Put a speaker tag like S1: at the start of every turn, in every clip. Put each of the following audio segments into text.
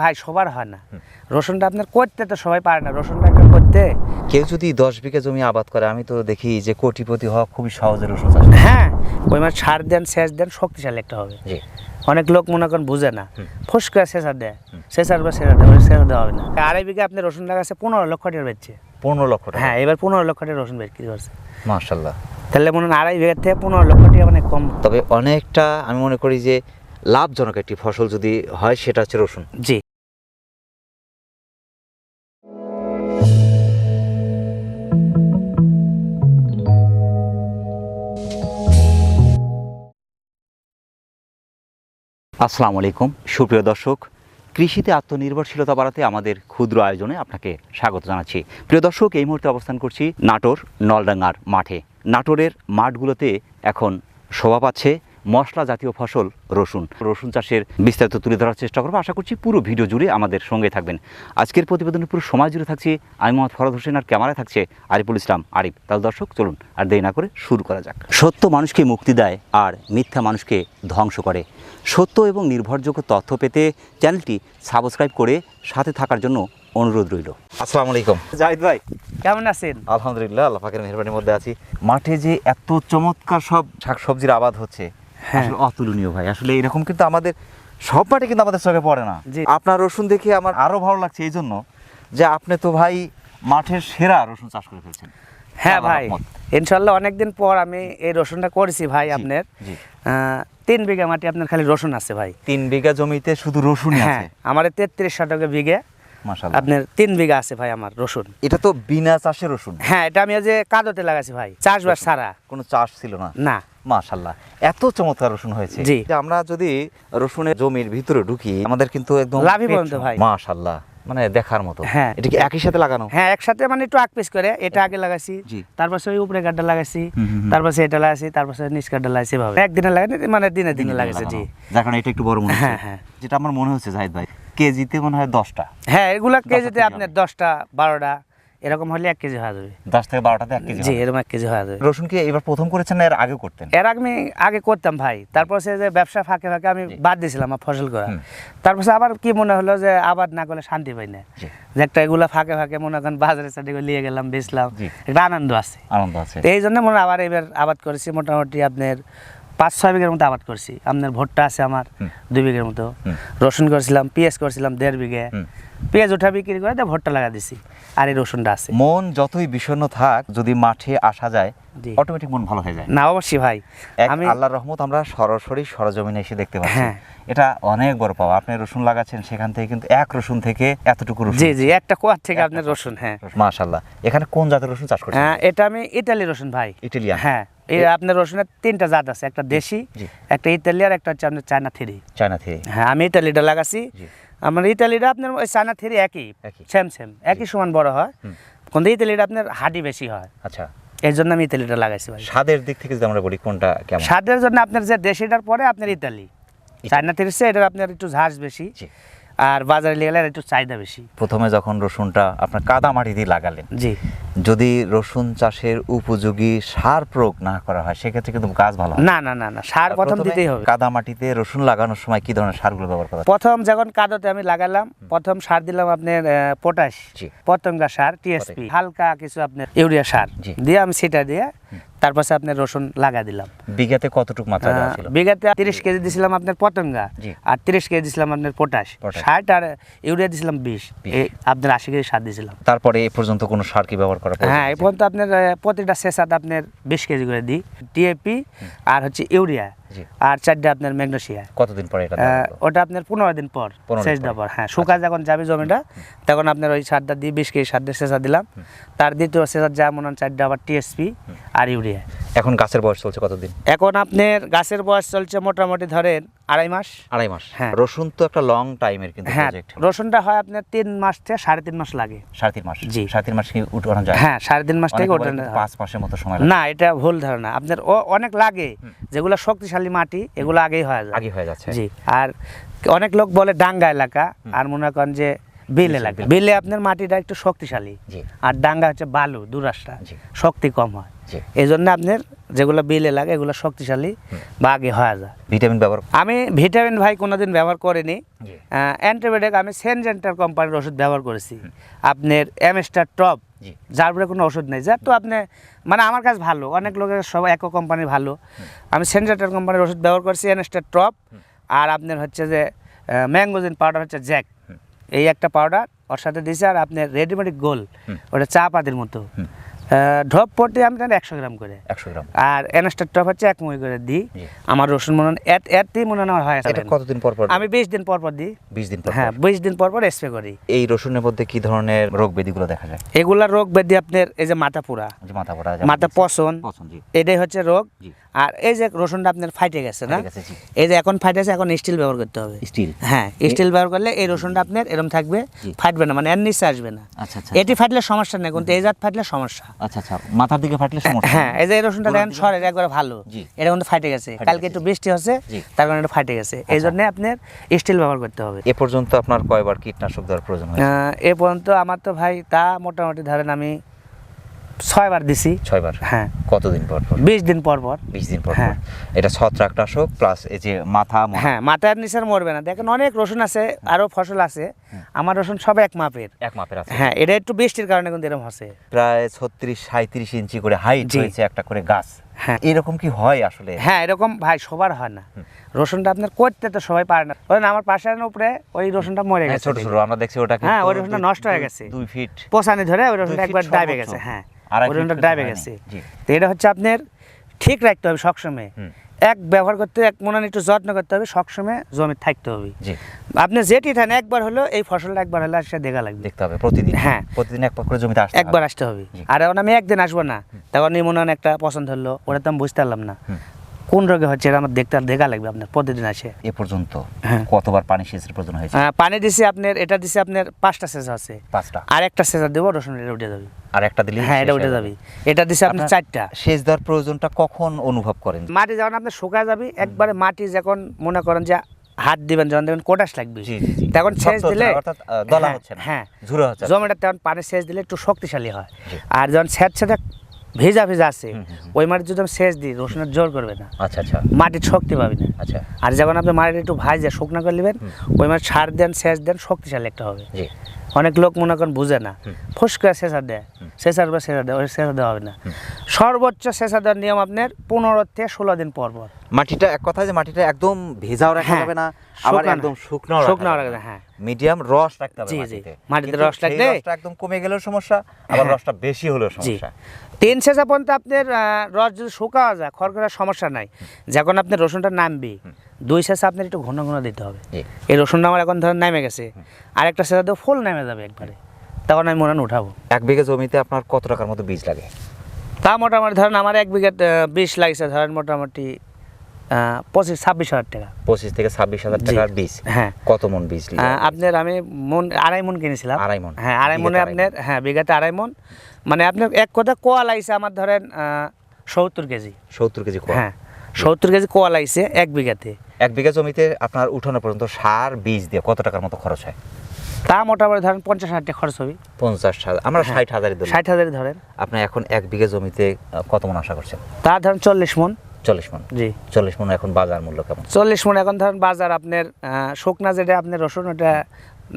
S1: ভাই সবার হয় না। রসুনটা আপনার করতে তো সবাই পারে না। রসুনটা একটা করতে।
S2: কেউ যদি দশ বিঘা জমি আবাদ করে আমি তো দেখি যে কোটিপতি হওয়া খুবই সহজে রসুন চাষ
S1: হ্যাঁ ওই মানে সার দেন সেচ দেন শক্তিশালী একটা হবে। অনেক লোক মনে করেন বুঝে না।
S2: হুম।
S1: ফুস করে সেচার দেয় সেচার বা সেচার দেয় সেচার দেওয়া হবে না। আড়াই বিঘা আপনি রসুন লাগাচ্ছে পনেরো লক্ষ টাকা বেচছে।
S2: পনেরো লক্ষ টাকা।
S1: হ্যাঁ এবার পনেরো লক্ষ টাকা রসুন বিক্রি করছে।
S2: মার্শাল্লাহ
S1: তাহলে মনে হয় আড়াই বিঘার থেকে পনেরো লক্ষ টাকা মানে কম।
S2: তবে অনেকটা আমি মনে করি যে লাভজনক একটি ফসল যদি হয় সেটা হচ্ছে রসুন।
S1: জি।
S2: আসসালামু আলাইকুম। সুপ্রিয় দর্শক, কৃষিতে আত্মনির্ভরশীলতা বাড়াতে আমাদের ক্ষুদ্র আয়োজনে আপনাকে স্বাগত জানাচ্ছি। প্রিয় দর্শক, এই মুহূর্তে অবস্থান করছি নাটোর নলডাঙ্গার মাঠে। নাটোরের মাঠগুলোতে এখন শোভা পাচ্ছে। মশলা জাতীয় ফসল রসুন। রসুন চাষের বিস্তারিত তুলে ধরার চেষ্টা করব। আশা করছি পুরো ভিডিও জুড়ে আমাদের সঙ্গে থাকবেন। আজকের প্রতিবেদনে পুরো সময় জুড়ে থাকছি আমি মোহাম্মদ ফরদ হোসেন আর ক্যামেরায় থাকছে আরিফুল ইসলাম। আরিফ তাহলে দর্শক চলুন আর দেরি না করে শুরু করা যাক। সত্য মানুষকে মুক্তি দেয় আর মিথ্যা মানুষকে ধ্বংস করে। সত্য এবং নির্ভরযোগ্য তথ্য পেতে চ্যানেলটি সাবস্ক্রাইব করে সাথে থাকার জন্য অনুরোধ রইল। আসসালামু আলাইকুম। জাহিদ ভাই
S1: কেমন আছেন?
S2: আলহামদুলিল্লাহ আল্লাহ পাকের মেহরবানির মধ্যে আছি। মাঠে যে এত চমৎকার সব শাকসবজির আবাদ হচ্ছে। আসলে অতুলনীয় ভাই। আসলে এরকম কিন্তু আমাদের সব মাঠে কিন্তু আমাদের চোখে পড়ে না। আপনার রসুন দেখে আমার আরও ভালো লাগছে এই জন্য যে আপনি তো ভাই মাঠের সেরা রসুন চাষ করে ফেলছেন।
S1: হ্যাঁ ভাই ইনশাল্লাহ অনেকদিন পর আমি এই রসুনটা করেছি ভাই আপনার। তিন বিঘা মাটি আপনার খালি রসুন আছে ভাই।
S2: তিন বিঘা জমিতে শুধু রসুন
S1: হ্যাঁ আমার তেত্রিশ শতকে বিঘে আপনার তিন বিঘা আছে ভাই আমার রসুন।
S2: এটা তো বিনা চাষে রসুন?
S1: হ্যাঁ এটা আমি যে কাদতে লাগাছি ভাই চাষবাস ছাড়া।
S2: কোনো চাষ ছিল না?
S1: না।
S2: মাশাল্লাহ এত চমৎকার রসুন হয়েছে
S1: জি।
S2: আমরা যদি রসুনের জমির ভিতরে ঢুকি আমাদের কিন্তু একদম
S1: লাভই পর্যন্ত ভাই।
S2: মাশাল্লাহ মানে দেখার মতো
S1: হ্যাঁ।
S2: এটা কি একই সাথে লাগানো
S1: হ্যাঁ একসাথে মানে একটু আগ পিস করে এটা আগে লাগাইছি। তারপর ওই উপরে গাড্ডা লাগাইছি। তারপর এটা লাগাইছি তারপর নিচ গাড্ডা লাগাইছি ভাবে একদিনে মানে দিনে দিনে লাগাইছে জি
S2: যার কারণে এটা একটু বড় মনে
S1: হ্যাঁ, হ্যাঁ।
S2: যেটা আমার মনে হচ্ছে জাহিদ ভাই কেজিতে মনে হয় দশটা
S1: হ্যাঁ এগুলা কেজিতে আপনার দশটা বারোটা এরকম হলে এক কেজি হয়ে যাবে।
S2: দশ থেকে বারোটাতে এক কেজি
S1: জি এরকম এক কেজি হয়ে যাবে।
S2: রসুন কি এবার প্রথম করেছেন না এর আগে করতেন?
S1: এর আগে আমি আগে করতাম ভাই। তারপর সে যে ব্যবসা ফাঁকে ফাঁকে আমি বাদ দিয়েছিলাম আমার ফসল করা। তারপর আবার কি মনে হলো যে আবাদ না করলে শান্তি পাই না। যে একটা এগুলা ফাঁকে ফাঁকে মনে করেন বাজারে সাথে নিয়ে গেলাম বেচলাম। একটা আনন্দ আছে।
S2: আনন্দ আছে।
S1: এই জন্য মনে হয় আবার এবার আবাদ করেছি। মোটামুটি আপনার পাঁচ ছয় বিঘের মতো আবাদ করছি। আপনার ভুট্টা আছে আমার দুই বিঘের মতো। রসুন করেছিলাম পেঁয়াজ করেছিলাম দেড় বিঘে। পেঁয়াজ ওঠা বিক্রি করে দিয়ে ভুট্টা লাগা দিছি। আর এই রসুনটা আছে।
S2: মন যতই বিষণ্ণ থাক যদি মাঠে আসা যায় অটোমেটিক মন ভালো হয়ে যায়।
S1: না অবশ্যই ভাই। আমি
S2: আল্লাহর রহমত আমরা সরাসরি সরজমিনে এসে দেখতে পাচ্ছি।
S1: হ্যাঁ।
S2: এটা অনেক বড় পাওয়া। আপনি রসুন লাগাচ্ছেন সেখান থেকে কিন্তু এক রসুন থেকে এতটুকু রসুন।
S1: জি জি একটা কোয়ার থেকে আপনার রসুন। হ্যাঁ।
S2: মাশাল্লাহ এখানে কোন জাতের রসুন চাষ করছেন?
S1: হ্যাঁ এটা আমি ইতালি রসুন ভাই।
S2: ইটালিয়ান।
S1: হ্যাঁ। এই আপনার রসুনের তিনটা জাত আছে একটা দেশি একটা ইতালি আর একটা হচ্ছে আপনার চায়না থ্রি।
S2: চায়না থেকে
S1: হ্যাঁ আমি ইতালিটা লাগাছি। আমার ইতালিটা আপনার ওই চায়না থ্রি একই
S2: একই।
S1: সেম সেম একই সমান বড় হয়। কিন্তু ইতালিটা আপনার হাডি বেশি হয়।
S2: আচ্ছা।
S1: এই জন্য আমি ইতালিটা লাগাইছি ভাই।
S2: স্বাদের দিক থেকে যদি আমরা বলি কোনটা কেমন?
S1: স্বাদের জন্য আপনার যে দেশিটার পরে আপনার ইতালি। চায়না থ্রি সে এটার আপনার একটু ঝাঁস বেশি। আর বাজারে গেলে একটু চাহিদা বেশি।
S2: প্রথমে যখন রসুনটা আপনার কাদা মাটি দিয়ে লাগালেন
S1: জি।
S2: যদি রসুন চাষের উপযোগী সার প্রয়োগ না করা হয় সেক্ষেত্রে কিন্তু গাছ ভালো
S1: না। না না না সার প্রথম দিতেই হবে।
S2: কাদা মাটিতে রসুন লাগানোর সময় কি ধরনের সারগুলো ব্যবহার করা
S1: প্রথম যখন কাদতে আমি লাগালাম প্রথম সার দিলাম আপনার পটাশ। পতঙ্গা সার টিএসপি হালকা কিছু আপনার ইউরিয়া সার দিয়ে আমি সেটা দিয়ে তারপর আপনার রসুন লাগা দিলাম।
S2: বিঘাতে কতটুকু মাত্রা দেওয়া ছিল?
S1: বিঘাতে তিরিশ কেজি দিছিলাম আপনার পতঙ্গা আর তিরিশ কেজি দিছিলাম আপনার পটাশ। ষাট আর ইউরিয়া দিছিলাম বিশ।
S2: বিশ।
S1: এই আপনার আশি কেজি সার দিছিলাম।
S2: তারপরে এ পর্যন্ত কোনো সার কি ব্যবহার করা
S1: হ্যাঁ এই? পর্যন্ত আপনার প্রতিটা শেষাতে আপনার বিশ কেজি করে দিই টিএপি আর হচ্ছে ইউরিয়া। আর চারটে আপনার ম্যাগনেসিয়া
S2: কতদিন পরে
S1: ওটা আপনার পনেরো দিন পর শেষ
S2: পর।
S1: দেওয়ার হ্যাঁ শুকা যখন যাবে জমিটা তখন আপনার ওই সারটা দিয়ে বিশ কেজি সার দিয়ে শেষা দিলাম। তার দ্বিতীয় শেষার যা মনে হয় চারটা আবার টিএসপি আর ইউরিয়া।
S2: এখন গাছের বয়স চলছে কতদিন?
S1: এখন আপনার গাছের বয়স চলছে মোটামুটি ধরেন আড়াই মাস।
S2: আড়াই মাস।
S1: হ্যাঁ।
S2: রসুন তো একটা লং টাইমের কিন্তু
S1: হ্যাঁ রসুনটা হয় আপনার তিন মাস থেকে সাড়ে তিন মাস লাগে।
S2: সাড়ে তিন মাস।
S1: জি।
S2: সাড়ে তিন মাস কি উঠানো যায়?
S1: হ্যাঁ সাড়ে তিন মাস থেকে হয়।
S2: পাঁচ মাসের মতো সময়
S1: না এটা ভুল ধারণা। আপনার অনেক লাগে যেগুলো শক্তিশালী মাটি এগুলো আগেই হয়ে যায়।
S2: আগে হয়ে যাচ্ছে।
S1: জি আর অনেক লোক বলে ডাঙ্গা এলাকা আর মনে করেন যে বিলে লাগবে বিলে। আপনার মাটিটা একটু শক্তিশালী। আর ডাঙ্গা হচ্ছে বালু দুরাস্তা
S2: জি।
S1: শক্তি কম হয়। এই জন্য আপনার যেগুলো বিলে লাগে এগুলো শক্তিশালী বা আগে হয়ে যায়।
S2: ভিটামিন ব্যবহার
S1: আমি ভিটামিন ভাই কোনোদিন ব্যবহার করিনি। অ্যান্টিবায়োটিক আমি সেনজেন্টার কোম্পানির ওষুধ ব্যবহার করেছি। আপনার এমএস্টার টপ যার উপরে কোনো ওষুধ নেই। যার তো আপনি মানে আমার কাছে ভালো। অনেক লোকের সব একো কোম্পানি ভালো। আমি সেনজেন্টার কোম্পানির ওষুধ ব্যবহার করছি এনএস্টার টপ। আর আপনার হচ্ছে যে ম্যাঙ্গোজিন পাউডার হচ্ছে জ্যাক। এই একটা পাউডার ওর সাথে দিয়েছি আর আপনার রেডিমেড গোল ওটা চা পাতির মতো। ঢপ পটে আমি তাহলে একশো গ্রাম করে।
S2: একশো গ্রাম।
S1: আর এনএস্টার টপ হচ্ছে এক মুই করে দিই। আমার রসুন মনে হয় এর মনে হয় আমার হয়
S2: এটা কতদিন পর পর?
S1: আমি বিশ দিন পর পর দিই।
S2: বিশ দিন পর
S1: হ্যাঁ বিশ দিন পর পর স্প্রে করি।
S2: এই রসুনের মধ্যে কি ধরনের রোগ ব্যাধিগুলো দেখা যায়?
S1: এগুলা রোগ ব্যাধি আপনার এই যে মাথা
S2: যে মাথা পড়া
S1: মাথা পচন। এটাই হচ্ছে রোগ। আর এই যে রসুনটা আপনার ফাইটে গেছে না? এই যে এখন ফাইটে আছে এখন স্টিল ব্যবহার করতে হবে।
S2: স্টিল
S1: হ্যাঁ স্টিল ব্যবহার করলে এই রসুনটা আপনার এরকম থাকবে। ফাটবে না মানে এর নিচে আসবে না।
S2: আচ্ছা আচ্ছা।
S1: এটি ফাটলে সমস্যা নেই কিন্তু এই জাত ফাটলে সমস্যা।
S2: আচ্ছা আচ্ছা মাথার দিকে ফাটলে সমস্যা।
S1: হ্যাঁ এই যে এই রসুনটা দেখেন সরের একবার ভালো। এটা কিন্তু ফাটে গেছে। কালকে একটু বৃষ্টি হচ্ছে তার কারণে এটা ফাটে গেছে। এই জন্য আপনার স্টিল ব্যবহার করতে হবে।
S2: এ পর্যন্ত আপনার কয়বার কীটনাশক দেওয়ার প্রয়োজন
S1: এ পর্যন্ত আমার তো ভাই তা মোটামুটি ধরেন আমি ছয়বার দিছি।
S2: ছয়বার?
S1: হ্যাঁ।
S2: কতদিন পর পর?
S1: বিশ দিন পর পর।
S2: বিশ দিন পর পর।
S1: হ্যাঁ।
S2: এটা ছত্রাকনাশক প্লাস এই যে মাথা
S1: হ্যাঁ মাথার নিচের মরবে না। দেখেন অনেক রসুন আছে আরও ফসল আছে। আমার রসুন সব এক মাপের।
S2: এক মাপের আছে।
S1: হ্যাঁ এটা একটু বৃষ্টির কারণে কিন্তু এরকম হচ্ছে।
S2: প্রায় ছত্রিশ সাঁত্রিশ ইঞ্চি করে হাইট হয়েছে একটা করে গাছ।
S1: হ্যাঁ।
S2: এরকম কি হয় আসলে?
S1: হ্যাঁ এরকম ভাই সবার হয় না। রসুনটা আপনার করতে তো সবাই পারে না। ধরেন আমার পাশের উপরে ওই রসুনটা মরে
S2: হ্যাঁ,
S1: গেছে
S2: ছোট ছোট আমরা দেখছি ওটা
S1: হ্যাঁ, ওই রসুনটা নষ্ট হয়ে গেছে।
S2: দুই ফিট
S1: পোষানি ধরে ওই রসুনটা একবার ডাইবে গেছে হ্যাঁ। ওই রসুনটা ডাইবে গেছে। তো এটা হচ্ছে আপনার ঠিক রাখতে হবে সবসময়। এক ব্যবহার করতে এক মনে একটু যত্ন করতে হবে সবসময় জমি থাকতে হবে। আপনি যেটি থাকেন একবার হলো এই ফসলটা একবার হলে সেটা দেখা লাগবে।
S2: দেখতে হবে প্রতিদিন।
S1: হ্যাঁ।
S2: প্রতিদিন এক করে জমিতে আসতে
S1: একবার আসতে হবে। আর এখন আমি একদিন আসব না। তখন এই মনে হয় একটা পছন্দ হলো ওটা তো আমি বুঝতে পারলাম না। কোন রোগে হচ্ছে এটা আমার দেখতে দেখা লাগবে আপনার প্রতিদিন আসে।
S2: এ পর্যন্ত
S1: হ্যাঁ।
S2: কতবার পানি সেচের প্রয়োজন হয়েছে?
S1: আহ, পানি দিছি আপনার এটা দিছি আপনার পাঁচটা সেচা আছে।
S2: পাঁচটা।
S1: আর একটা সেচা দেবো রসুন এটা উঠে যাবে।
S2: আর একটা দিলে
S1: হ্যাঁ এটা উঠে যাবে। এটা দিছি আপনার
S2: আপনার-
S1: চারটা।
S2: সেচ দেওয়ার প্রয়োজনটা কখন অনুভব করেন?
S1: মাটি যখন আপনি শুকা যাবে একবারে মাটি যখন মনে করেন যে হাত দিবেন যখন দেবেন কোটাস লাগবে। তখন সেচ দিলে
S2: দলা
S1: হ্যাঁ,
S2: হচ্ছে
S1: হ্যাঁ।
S2: ঝুরে হচ্ছে না।
S1: জমিটা তখন পানি সেচ দিলে একটু শক্তিশালী হয়। আর যখন সেচ সেটা ভেজা ভেজা আছে। ওই মাটি যদি আমি সেচ দিই রসুনের জোর করবে না।
S2: আচ্ছা আচ্ছা।
S1: মাটির শক্তি পাবে না।
S2: আচ্ছা।
S1: আর যখন আপনি মাটিটা একটু ভাজে শুকনো করে নেবেন ওই মাটি সার দেন সেচ দেন শক্তিশালী একটা হবে। অনেক লোক মনে করেন বুঝে না। ফুসকা সেচা দেয়। সেচার বা সেচা দেয় সেচা দেওয়া হবে না। সর্বোচ্চ সেচা দেওয়ার নিয়ম আপনার পনেরো থেকে ষোলো দিন পর পর।
S2: মাটিটা এক কথা যে মাটিটা একদম ভেজাও রাখা
S1: হ্যাঁ,
S2: যাবে না আবার একদম শুকনো
S1: শুকনো রাখা যাবে, হ্যাঁ।
S2: মিডিয়াম রস রাখতে হবে
S1: জি।
S2: মাটিতে।
S1: মাটিতে রস রাখলে-
S2: রসটা একদম কমে গেলেও সমস্যা আবার
S1: হ্যাঁ।
S2: রসটা বেশি হলেও সমস্যা।
S1: তিন সেচা পর্যন্ত আপনার রস যদি শুকাওয়া যায় খড়খড়ার সমস্যা নাই। যখন আপনার রসুনটা নামবে দুই সেচা আপনার একটু ঘন ঘন দিতে হবে। এই রসুনটা আমার এখন ধরেন নেমে গেছে। আর একটা সেচা দিয়ে ফুল নেমে যাবে একবারে। তখন আমি মনে উঠাবো।
S2: এক বিঘা জমিতে আপনার কত টাকার মতো বীজ লাগে?
S1: তা মোটামুটি ধরেন আমার এক বিঘা বিষ লাগছে ধরেন মোটামুটি পঁচিশ ছাব্বিশ হাজার টাকা।
S2: পঁচিশ থেকে ছাব্বিশ হাজার টাকার বীজ।
S1: হ্যাঁ।
S2: কত মন বীজ
S1: আপনার আমি মন আড়াই মন কিনেছিলাম।
S2: আড়াই মণ।
S1: হ্যাঁ আড়াই মনে আপনার হ্যাঁ বিঘাতে আড়াই মন। মানে আপনার এক কথা কোয়া লাগছে আমার ধরেন সত্তর কেজি।
S2: সত্তর কেজি
S1: হ্যাঁ। সত্তর কেজি কোয়া লাগছে এক বিঘাতে।
S2: এক বিঘা জমিতে আপনার উঠানো পর্যন্ত সার বীজ দিয়ে কত টাকার মতো খরচ হয়?
S1: তা মোটামুটি ধরেন পঞ্চাশ হাজার টাকা খরচ হবে।
S2: পঞ্চাশ হাজার আমরা
S1: হ্যাঁ।
S2: ষাট হাজারই দিলাম।
S1: ষাট হাজারই ধরেন।
S2: আপনি এখন এক বিঘা জমিতে কত মন আশা করছেন?
S1: তা ধরেন চল্লিশ মন।
S2: চল্লিশ মন।
S1: জি।
S2: চল্লিশ মন এখন বাজার মূল্য কেমন?
S1: চল্লিশ মন এখন ধরেন বাজার আপনার শুকনা যেটা আপনার রসুন ওটা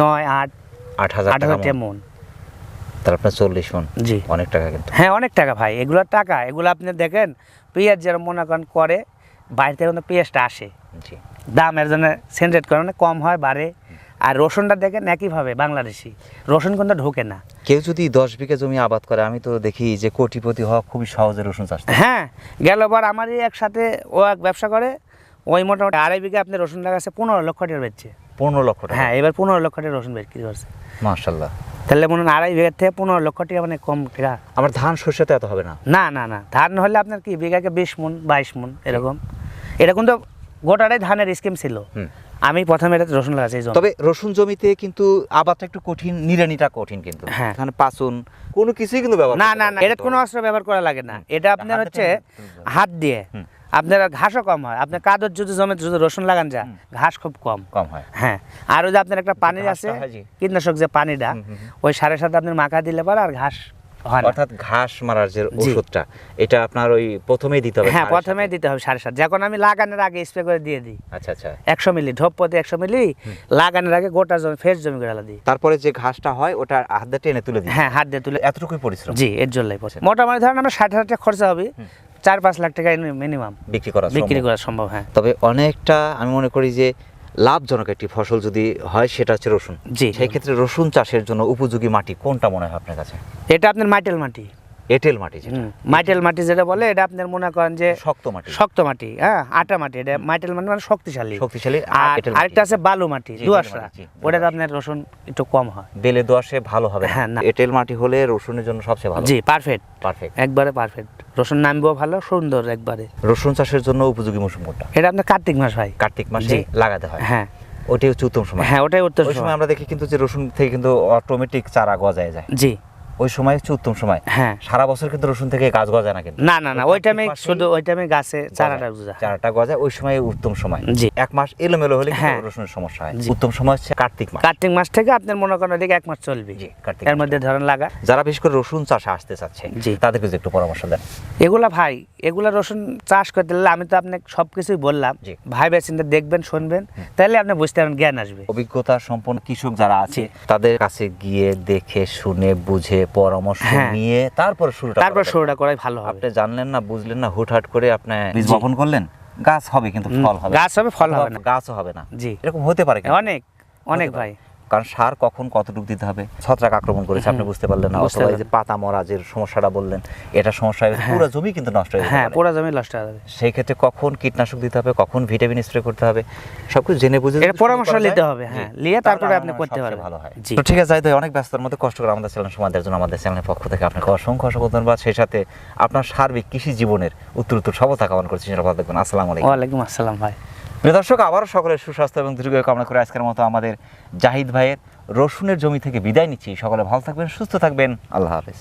S1: নয় আট
S2: আট হাজার
S1: আট হাজার টাকা মন।
S2: তাহলে আপনার চল্লিশ মন।
S1: জি।
S2: অনেক টাকা কিন্তু।
S1: হ্যাঁ অনেক টাকা ভাই। এগুলো টাকা এগুলো আপনি দেখেন পেঁয়াজ যেরকম মনে করেন করে বাইরে থেকে কিন্তু পেঁয়াজটা আসে।
S2: জি।
S1: দাম এর জন্য সেন্ট্রেট করে মানে কম হয় বাড়ে। আর রসুনটা দেখেন একইভাবে বাংলাদেশি। রসুন কিন্তু ঢোকে না।
S2: কেউ যদি দশ বিঘা জমি আবাদ করে আমি তো দেখি যে কোটিপতি হওয়া খুবই সহজে রসুন চাষ।
S1: হ্যাঁ গেলবার আমারই একসাথে ও এক ব্যবসা করে ওই মোটামুটি আড়াই বিঘা আপনি রসুন লাগাচ্ছে পনেরো লক্ষ টাকা বেচছে।
S2: পনেরো লক্ষ টাকা?
S1: হ্যাঁ এবার পনেরো লক্ষ টাকা রসুন বিক্রি করছে।
S2: মার্শাল্লাহ
S1: তাহলে মনে হয় আড়াই বিঘার থেকে পনেরো লক্ষ টাকা মানে কম টাকা।
S2: আমার ধান শস্য তো এত হবে না?
S1: না না না ধান হলে আপনার কি বিঘাকে বিশ মন বাইশ মন এরকম। এটা কিন্তু গোটাটাই ধানের স্কিম ছিল। আমি প্রথমে এটা রসুন লাগাচ্ছি
S2: তবে রসুন জমিতে কিন্তু আবাদটা একটু কঠিন নিড়ানিটা কঠিন কিন্তু।
S1: হ্যাঁ।
S2: এখানে পাচন কোনো কিছুই কিন্তু ব্যবহার
S1: না না না এটা কোনো অস্ত্র ব্যবহার করা লাগে না। এটা আপনার হচ্ছে। হাত দিয়ে। আপনার ঘাসও কম হয়। আপনার কাদর যদি জমিতে যদি রসুন লাগান যা ঘাস খুব কম।
S2: কম হয়।
S1: হ্যাঁ। আর ওই যে আপনার একটা পানি আছে কীটনাশক যে পানিটা ওই সাড়ে সাথে আপনার মাখা দিলে পরে আর ঘাস
S2: অর্থাৎ ঘাস মারার যে ওষুধটা এটা আপনার ওই প্রথমেই দিতে হবে
S1: হ্যাঁ দিতে হবে সাড়ে সাত যখন আমি লাগানোর আগে স্প্রে করে দিয়ে দিই।
S2: আচ্ছা আচ্ছা।
S1: একশো মিলি ঢোপ প্রতি একশো মিলি লাগানোর আগে গোটা জমি ফ্রেশ জমি করে দিই।
S2: তারপরে যে ঘাসটা হয় ওটা হাত দিয়ে টেনে তুলে দিই?
S1: হ্যাঁ হাত দিয়ে তুলে
S2: এতটুকুই পরিশ্রম।
S1: জি এর জন্যই পড়ছে মোটামুটি ধরেন আমরা ষাট হাজার টাকা খরচা হবে। চার পাঁচ লাখ টাকা মিনিমাম
S2: বিক্রি করা
S1: বিক্রি করা সম্ভব হ্যাঁ।
S2: তবে অনেকটা আমি মনে করি যে লাভজনক একটি ফসল যদি হয় সেটা হচ্ছে রসুন।
S1: জি।
S2: সেই ক্ষেত্রে রসুন চাষের জন্য উপযোগী মাটি কোনটা মনে হয় আপনার কাছে?
S1: এটা আপনার মাইটেল মাটি।
S2: এঁটেল মাটি যেটা।
S1: মাইটেল মাটি যেটা বলে এটা আপনার মনে করেন যে
S2: শক্ত মাটি।
S1: শক্ত মাটি হ্যাঁ আটা মাটি এটা মাইটেল মাটি মানে শক্তিশালী।
S2: শক্তিশালী আর।
S1: আরেকটা আছে বালু মাটি
S2: বালু
S1: ওটাতে আপনার রসুন একটু কম হয়।
S2: বেলে দোয়াশে ভালো হবে
S1: হ্যাঁ, না।
S2: এঁটেল মাটি হলে রসুনের জন্য সবচেয়ে ভালো।
S1: জি পারফেক্ট
S2: পারফেক্ট
S1: একবারে পারফেক্ট রসুন নামবেও ভালো সুন্দর একবারে।
S2: রসুন চাষের জন্য উপযোগী মৌসুম কোনটা?
S1: এটা আপনার কার্তিক মাস ভাই
S2: কার্তিক মাসে লাগাতে হয়।
S1: হ্যাঁ।
S2: ওটাই হচ্ছে উত্তম সময়।
S1: হ্যাঁ ওটাই
S2: সময়
S1: সময়।
S2: আমরা দেখি কিন্তু যে রসুন থেকে কিন্তু অটোমেটিক চারা গজায় যায়।
S1: জি।
S2: ওই সময় হচ্ছে উত্তম সময়।
S1: হ্যাঁ।
S2: সারা বছর কিন্তু রসুন থেকে গাছ গজায় না কিন্তু।
S1: না না না
S2: ওই
S1: টাইমে শুধু ওই টাইমে গাছে চারাটা বুঝা
S2: চারাটা গজায় ওই সময় উত্তম সময়।
S1: জি।
S2: এক মাস এলোমেলো হলে
S1: হ্যাঁ।
S2: রসুনের সমস্যা হয়। উত্তম সময় হচ্ছে কার্তিক মাস।
S1: কার্তিক মাস থেকে আপনার মনে করেন এক মাস চলবে।
S2: জি কার্তিক
S1: এর মধ্যে ধরেন লাগা।
S2: যারা বিশেষ করে রসুন চাষে আসতে চাচ্ছে
S1: জি।
S2: তাদেরকে একটু পরামর্শ দেন।
S1: এগুলা ভাই এগুলা রসুন চাষ করতে গেলে আমি তো আপনাকে সব কিছুই বললাম। ভাই বেচিনটা দেখবেন শুনবেন তাহলে আপনি বুঝতে পারবেন জ্ঞান আসবে।
S2: অভিজ্ঞতা সম্পন্ন কৃষক যারা আছে তাদের কাছে গিয়ে দেখে শুনে বুঝে পরামর্শ
S1: হ্যাঁ।
S2: নিয়ে তারপর শুরুটা
S1: তারপর শুরুটা করাই ভালো হবে।
S2: আপনি জানলেন না বুঝলেন না হুটহাট করে আপনি বীজ বপন করলেন? গাছ হবে কিন্তু ফল হবে।
S1: গাছ হবে, ফল হবে না।
S2: গাছও হবে না।
S1: জি।
S2: এরকম হতে পারে।
S1: অনেক অনেক ভাই।
S2: কারণ সার কখন কতটুকু দিতে হবে? ছত্রাক আক্রমণ করেছে আপনি বুঝতে পারলেন না। অথবা এই যে পাতা মরা যে সমস্যাটা বললেন এটা সমস্যা হয়ে পুরো জমি কিন্তু নষ্ট হয়ে
S1: হ্যাঁ
S2: পুরো
S1: জমি নষ্ট হয়ে যাবে
S2: সেই ক্ষেত্রে কখন কীটনাশক দিতে হবে কখন ভিটামিন স্প্রে করতে হবে সবকিছু জেনে বুঝে
S1: এটা পরামর্শ নিতে হবে, হ্যাঁ, নিয়ে তারপরে আপনি করতে পারবেন।
S2: ভালো হয়। তো ঠিক আছে যাই অনেক ব্যস্ততার মধ্যে কষ্ট করে আমাদের চ্যানেল দেওয়ার জন্য আমাদের চ্যানেলের পক্ষ থেকে আপনাকে অসংখ্য অসংখ্য ধন্যবাদ। সেই সাথে আপনার সার্বিক কৃষি জীবনের উত্তর উত্তর সফলতা কামনা করছি সেটা ভালো থাকবেন আসসালামু আলাইকুম।
S1: ওয়ালাইকুম আসসালাম ভাই।
S2: দর্শক, আবারও সকলের সুস্বাস্থ্য এবং দীর্ঘ কামনা করে আজকের মতো আমাদের জাহিদ ভাইয়ের রসুনের জমি থেকে বিদায় নিচ্ছি। সকলে ভালো থাকবেন, সুস্থ থাকবেন। আল্লাহ হাফেজ।